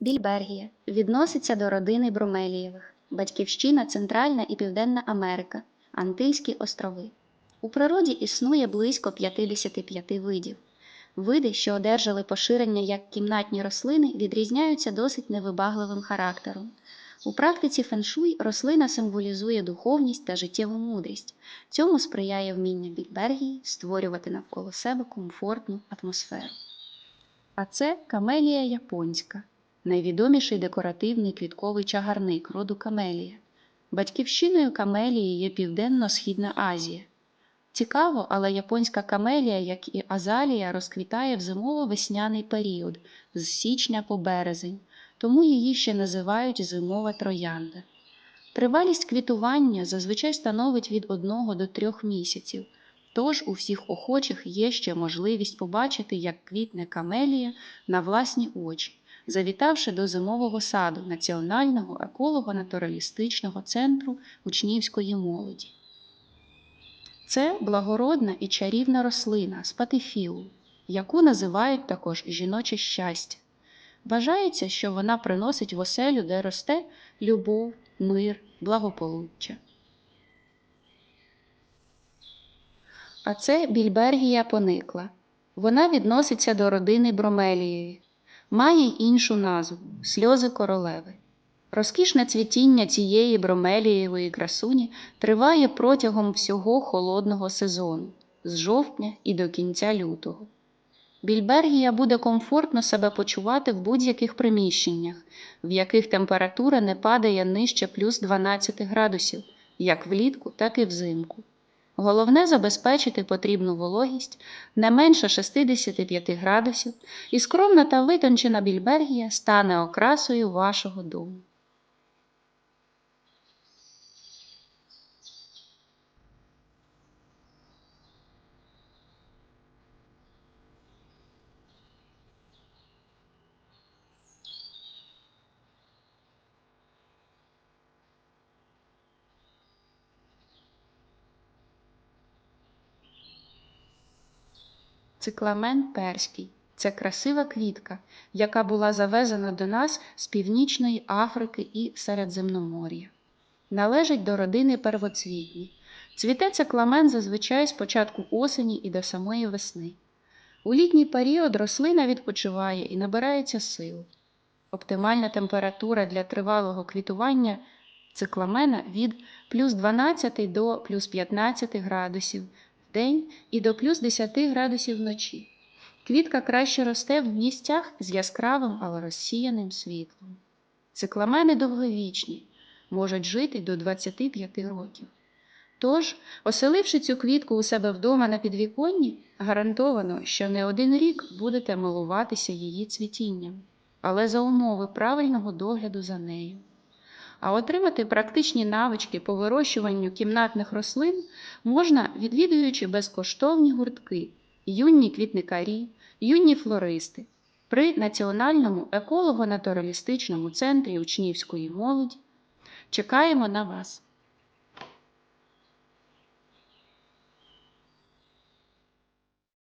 Більбергія відноситься до родини Бромелієвих, батьківщина Центральна і Південна Америка, Антильські острови. У природі існує близько 55 видів. Види, що одержали поширення як кімнатні рослини, відрізняються досить невибагливим характером. У практиці феншуй рослина символізує духовність та життєву мудрість. Цьому сприяє вміння Більбергії створювати навколо себе комфортну атмосферу. А це камелія японська, найвідоміший декоративний квітковий чагарник роду камелія. Батьківщиною камелії є Південно-Східна Азія. Цікаво, але японська камелія, як і азалія, розквітає в зимово-весняний період з січня по березень, тому її ще називають зимова троянда. Тривалість квітування зазвичай становить від 1 до 3 місяців, тож у всіх охочих є ще можливість побачити, як квітне камелія на власні очі, завітавши до зимового саду Національного еколого-натуралістичного центру учнівської молоді. Це благородна і чарівна рослина спатифіу, яку називають також жіноче щастя. Вважається, що вона приносить в оселю, де росте любов, мир, благополуччя. А це більбергія поникла. Вона відноситься до родини Бромелієві, має іншу назву сльози королеви. Розкішне цвітіння цієї бромелієвої красуні триває протягом всього холодного сезону з жовтня і до кінця лютого. Більбергія буде комфортно себе почувати в будь-яких приміщеннях, в яких температура не падає нижче плюс 12 градусів, як влітку, так і взимку. Головне забезпечити потрібну вологість не менше 65 градусів, і скромна та витончена більбергія стане окрасою вашого дому. Цикламен перський це красива квітка, яка була завезена до нас з Північної Африки і Середземномор'я. Належить до родини первоцвітні. Цвіте цикламен зазвичай з початку осені і до самої весни. У літній період рослина відпочиває і набирається сил. Оптимальна температура для тривалого квітування цикламена від плюс 12 до плюс 15 градусів день і до плюс 10 градусів вночі. Квітка краще росте в місцях з яскравим, але розсіяним світлом. Цикламени довговічні, можуть жити до 25 років. Тож, оселивши цю квітку у себе вдома на підвіконні, гарантовано, що не один рік будете милуватися її цвітінням, але за умови правильного догляду за нею. А отримати практичні навички по вирощуванню кімнатних рослин можна, відвідуючи безкоштовні гуртки, юні квітникарі, юні флористи при Національному еколого-натуралістичному центрі учнівської молоді. Чекаємо на вас!